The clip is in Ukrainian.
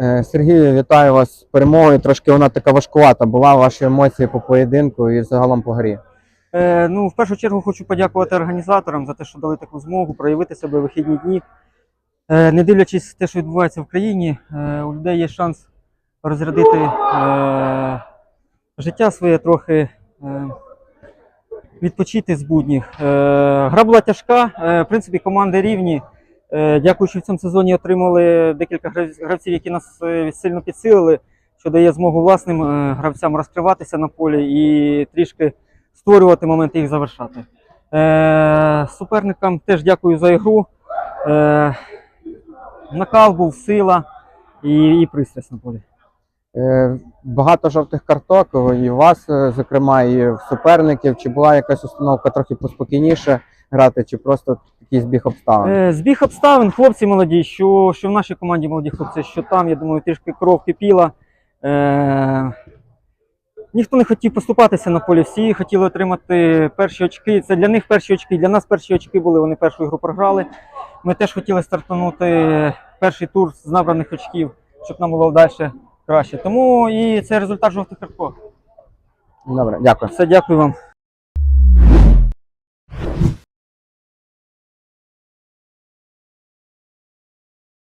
Е, Сергій, вітаю вас з перемогою. Трошки вона така важкувата була. Ваші емоції по поєдинку і загалом по грі. Е, ну, в першу чергу хочу подякувати організаторам за те, що дали таку змогу проявити себе в вихідні дні. Е, не дивлячись те, що відбувається в країні, е, у людей є шанс розрядити е, життя своє трохи, е, відпочити з будніх. Е, гра була тяжка, е, в принципі, команди рівні. Е, дякую, що в цьому сезоні отримали декілька гравців, які нас е, сильно підсилили, що дає змогу власним е, гравцям розкриватися на полі і трішки створювати моменти їх завершати. Суперникам теж дякую за ігру. Накал був, сила і, і пристрасть на полі. Багато жовтих карток і у вас, зокрема, і в суперників. Чи була якась установка трохи поспокійніше грати, чи просто такий збіг обставин? Е, збіг обставин, хлопці молоді, що, що в нашій команді молоді хлопці, що там, я думаю, трішки кров кипіла. Е, ніхто не хотів поступатися на полі, всі хотіли отримати перші очки. Це для них перші очки, для нас перші очки були, вони першу ігру програли. Ми теж хотіли стартанути перший тур з набраних очків, щоб нам було далі краще. Тому і це результат жовтих карток. Добре, дякую. Все, дякую вам.